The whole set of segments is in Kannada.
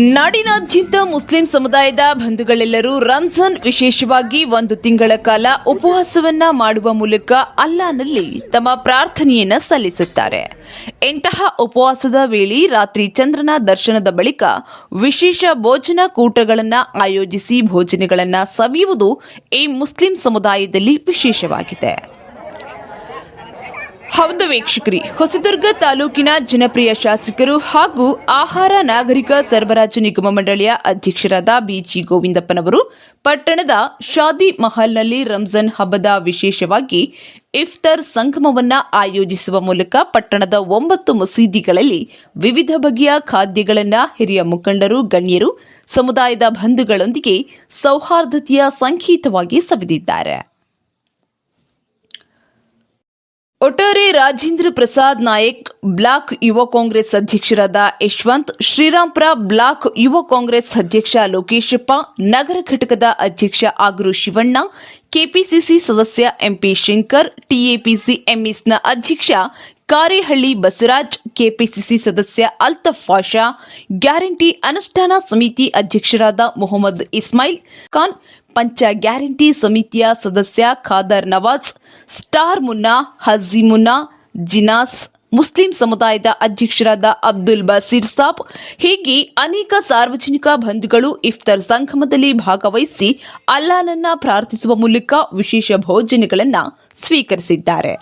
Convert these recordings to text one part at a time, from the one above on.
ನಾಡಿನಾದ್ಯಂತ ಮುಸ್ಲಿಂ ಸಮುದಾಯದ ಬಂಧುಗಳೆಲ್ಲರೂ ರಂಜಾನ್ ವಿಶೇಷವಾಗಿ ಒಂದು ತಿಂಗಳ ಕಾಲ ಉಪವಾಸವನ್ನ ಮಾಡುವ ಮೂಲಕ ಅಲ್ಲಾನಲ್ಲಿ ತಮ್ಮ ಪ್ರಾರ್ಥನೆಯನ್ನ ಸಲ್ಲಿಸುತ್ತಾರೆ. ಇಂತಹ ಉಪವಾಸದ ವೇಳೆ ರಾತ್ರಿ ಚಂದ್ರನ ದರ್ಶನದ ಬಳಿಕ ವಿಶೇಷ ಭೋಜನ ಕೂಟಗಳನ್ನ ಆಯೋಜಿಸಿ ಭೋಜನಗಳನ್ನ ಸವಿಯುವುದು ಈ ಮುಸ್ಲಿಂ ಸಮುದಾಯದಲ್ಲಿ ವಿಶೇಷವಾಗಿದೆ. ಹೌದು ವೀಕ್ಷಕರಿ, ಹೊಸದುರ್ಗ ತಾಲೂಕಿನ ಜನಪ್ರಿಯ ಶಾಸಕರು ಹಾಗೂ ಆಹಾರ ನಾಗರಿಕ ಸರಬರಾಜು ನಿಗಮ ಮಂಡಳಿಯ ಅಧ್ಯಕ್ಷರಾದ ಬಿಜಿ ಗೋವಿಂದಪ್ಪನವರು ಪಟ್ಟಣದ ಶಾದಿ ಮಹಲ್ನಲ್ಲಿ ರಂಜಾನ್ ಹಬ್ಬದ ವಿಶೇಷವಾಗಿ ಇಫ್ತರ್ ಸಂಗಮವನ್ನು ಆಯೋಜಿಸುವ ಮೂಲಕ ಪಟ್ಟಣದ ಒಂಬತ್ತು ಮಸೀದಿಗಳಲ್ಲಿ ವಿವಿಧ ಬಗೆಯ ಖಾದ್ಯಗಳನ್ನು ಹಿರಿಯ ಮುಖಂಡರು, ಗಣ್ಯರು, ಸಮುದಾಯದ ಬಂಧುಗಳೊಂದಿಗೆ ಸೌಹಾರ್ದತೆಯ ಸಂಕೇತವಾಗಿ ಸವಿದಿದ್ದಾರೆ. ಒಟ್ಟಾರೆ ರಾಜೇಂದ್ರ ಪ್ರಸಾದ್ ನಾಯಕ್, ಬ್ಲಾಕ್ ಯುವ ಕಾಂಗ್ರೆಸ್ ಅಧ್ಯಕ್ಷರಾದ ಯಶವಂತ್, ಶ್ರೀರಾಂಪುರ ಬ್ಲಾಕ್ ಯುವ ಕಾಂಗ್ರೆಸ್ ಅಧ್ಯಕ್ಷ ಲೋಕೇಶಪ್ಪ, ನಗರ ಘಟಕದ ಅಧ್ಯಕ್ಷ ಆಗರು ಶಿವಣ್ಣ, ಕೆಪಿಸಿಸಿ ಸದಸ್ಯ ಎಂಪಿ ಶಂಕರ್, ಟಿಎಪಿಸಿ ಎಂಎಸ್ನ ಅಧ್ಯಕ್ಷ ಕಾರೇಹಳ್ಳಿ ಬಸವರಾಜ್, ಕೆಪಿಸಿಸಿ ಸದಸ್ಯ ಅಲ್ತಫ್ ಪಾಷಾ, ಗ್ಯಾರಂಟಿ ಅನುಷ್ಠಾನ ಸಮಿತಿ ಅಧ್ಯಕ್ಷರಾದ ಮೊಹಮ್ಮದ್ ಇಸ್ಮಾಯಿಲ್ ಖಾನ್ ಪಂಚ ಗ್ಯಾರಂಟಿ ಸಮಿತಿಯ ಸದಸ್ಯ ಖಾದರ್ ನವಾಜ್, ಸ್ಟಾರ್ ಮುನ್ನಾ, ಹಜಿ ಮುನ್ನಾ, ಜಿನಾಸ್, ಮುಸ್ಲಿಂ ಸಮುದಾಯದ ಅಧ್ಯಕ್ಷರಾದ ಅಬ್ದುಲ್ ಬಸೀರ್ ಸಾಬ್, ಹೀಗೆ ಅನೇಕ ಸಾರ್ವಜನಿಕ ಬಂಧುಗಳು ಇಫ್ತಾರ್ ಸಂಗಮದಲ್ಲಿ ಭಾಗವಹಿಸಿ ಅಲ್ಲಾನನ್ನ ಪ್ರಾರ್ಥಿಸುವ ಮೂಲಕ ವಿಶೇಷ ಭೋಜನಗಳನ್ನು ಸ್ವೀಕರಿಸಿದ್ದಾರೆ.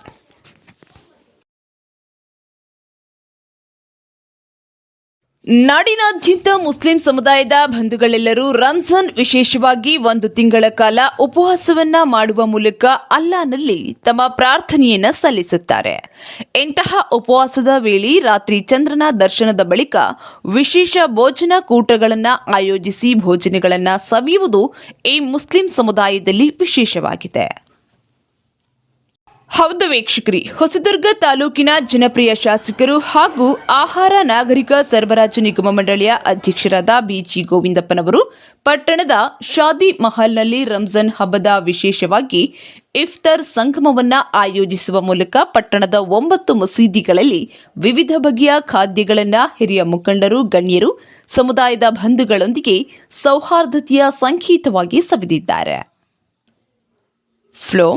ನಾಡಿನಾದ್ಯಂತ ಮುಸ್ಲಿಂ ಸಮುದಾಯದ ಬಂಧುಗಳೆಲ್ಲರೂ ರಂಜಾನ್ ವಿಶೇಷವಾಗಿ ಒಂದು ತಿಂಗಳ ಕಾಲ ಉಪವಾಸವನ್ನ ಮಾಡುವ ಮೂಲಕ ಅಲ್ಲಾನಲ್ಲಿ ತಮ್ಮ ಪ್ರಾರ್ಥನೆಯನ್ನ ಸಲ್ಲಿಸುತ್ತಾರೆ. ಇಂತಹ ಉಪವಾಸದ ವೇಳೆ ರಾತ್ರಿ ಚಂದ್ರನ ದರ್ಶನದ ಬಳಿಕ ವಿಶೇಷ ಭೋಜನ ಕೂಟಗಳನ್ನು ಆಯೋಜಿಸಿ ಭೋಜನಗಳನ್ನು ಸವಿಯುವುದು ಈ ಮುಸ್ಲಿಂ ಸಮುದಾಯದಲ್ಲಿ ವಿಶೇಷವಾಗಿದೆ. ಹೌದು ವೀಕ್ಷಕರಿ. ಹೊಸದುರ್ಗ ತಾಲೂಕಿನ ಜನಪ್ರಿಯ ಶಾಸಕರು ಹಾಗೂ ಆಹಾರ ನಾಗರಿಕ ಸರಬರಾಜು ನಿಗಮ ಮಂಡಳಿಯ ಅಧ್ಯಕ್ಷರಾದ ಬಿಜಿ ಗೋವಿಂದಪ್ಪನವರು ಪಟ್ಟಣದ ಶಾದಿ ಮಹಲ್ನಲ್ಲಿ ರಂಜಾನ್ ಹಬ್ಬದ ವಿಶೇಷವಾಗಿ ಇಫ್ತಾರ್ ಸಂಗಮವನ್ನು ಆಯೋಜಿಸುವ ಮೂಲಕ ಪಟ್ಟಣದ ಒಂಬತ್ತು ಮಸೀದಿಗಳಲ್ಲಿ ವಿವಿಧ ಬಗೆಯ ಖಾದ್ಯಗಳನ್ನು ಹಿರಿಯ ಮುಖಂಡರು, ಗಣ್ಯರು, ಸಮುದಾಯದ ಬಂಧುಗಳೊಂದಿಗೆ ಸೌಹಾರ್ದತೆಯ ಸಂಕೇತವಾಗಿ ಸವಿದಿದ್ದಾರೆ. ಫ್ಲೋ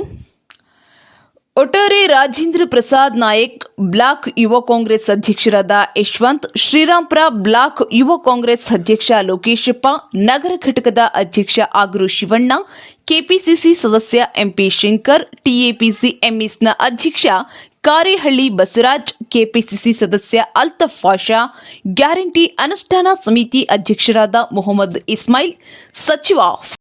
ಒಟ್ಟಾರೆ ರಾಜೇಂದ್ರ ಪ್ರಸಾದ್ ನಾಯಕ್, ಬ್ಲಾಕ್ ಯುವ ಕಾಂಗ್ರೆಸ್ ಅಧ್ಯಕ್ಷರಾದ ಯಶವಂತ್ ಶ್ರೀರಾಂಪುರ ಬ್ಲಾಕ್ ಯುವ ಕಾಂಗ್ರೆಸ್ ಅಧ್ಯಕ್ಷ ಲೋಕೇಶಪ್ಪ, ನಗರ ಘಟಕದ ಅಧ್ಯಕ್ಷ ಆಗರು ಶಿವಣ್ಣ, ಕೆಪಿಸಿಸಿ ಸದಸ್ಯ ಎಂಪಿ ಶಂಕರ್, ಟಿಎಪಿಸಿ ಎಂಎಸ್ನ ಅಧ್ಯಕ್ಷ ಕಾರೇಹಳ್ಳಿ ಬಸವರಾಜ್, ಕೆಪಿಸಿಸಿ ಸದಸ್ಯ ಅಲ್ತಫ್ ಪಾಷಾ, ಗ್ಯಾರಂಟಿ ಅನುಷ್ಠಾನ ಸಮಿತಿ ಅಧ್ಯಕ್ಷರಾದ ಮೊಹಮ್ಮದ್ ಇಸ್ಮಾಯಿಲ್, ಸಚಿವ